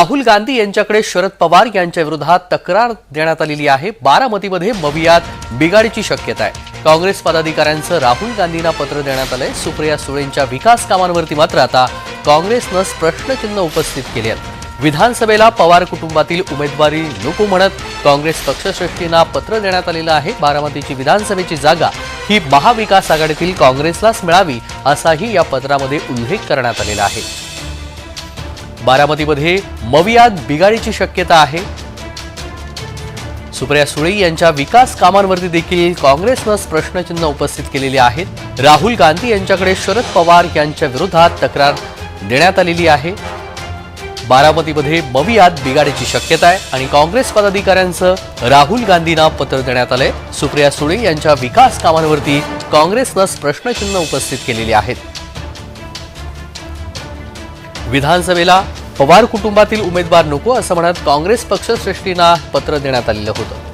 राहुल गांधी यांच्याकडे शरद पवार यांच्या विरोधात तक्रार देण्यात आलेली आहे. बारामतीमध्ये मवियात बिघाडीची शक्यता आहे. काँग्रेस पदाधिकाऱ्यांचं राहुल गांधींना पत्र देण्यात आलंय. सुप्रिया सुळेंच्या विकास कामांवरती मात्र आता काँग्रेसनं प्रश्नचिन्ह उपस्थित केले आहेत. विधानसभेला पवार कुटुंबातील उमेदवारी नको म्हणत काँग्रेस पक्षश्रेष्ठींना पत्र देण्यात आलेलं आहे. बारामतीची विधानसभेची जागा ही महाविकास आघाडीतील काँग्रेसलाच मिळावी असाही या पत्रामध्ये उल्लेख करण्यात आलेला आहे. बारामतीमध्ये मवियात बिगाडीची शक्यता आहे. सुप्रिया सुळे यांच्या विकास कामांवरती देखील काँग्रेसनं प्रश्नचिन्ह उपस्थित केलेले आहेत. राहुल गांधी यांच्याकडे शरद पवार यांच्या विरोधात तक्रार देण्यात आलेली आहे. बारामतीमध्ये मवियात बिघाडीची शक्यता आहे आणि काँग्रेस पदाधिकाऱ्यांचं राहुल गांधींना पत्र देण्यात आलंय. सुप्रिया सुळे यांच्या विकास कामांवरती काँग्रेसनं प्रश्नचिन्ह उपस्थित केलेली आहेत. विधानसभेला पवार कुटुंबातील उमेदवार नको असं म्हणत काँग्रेस पक्षश्रेष्ठींना पत्र देण्यात आलेलं होतं.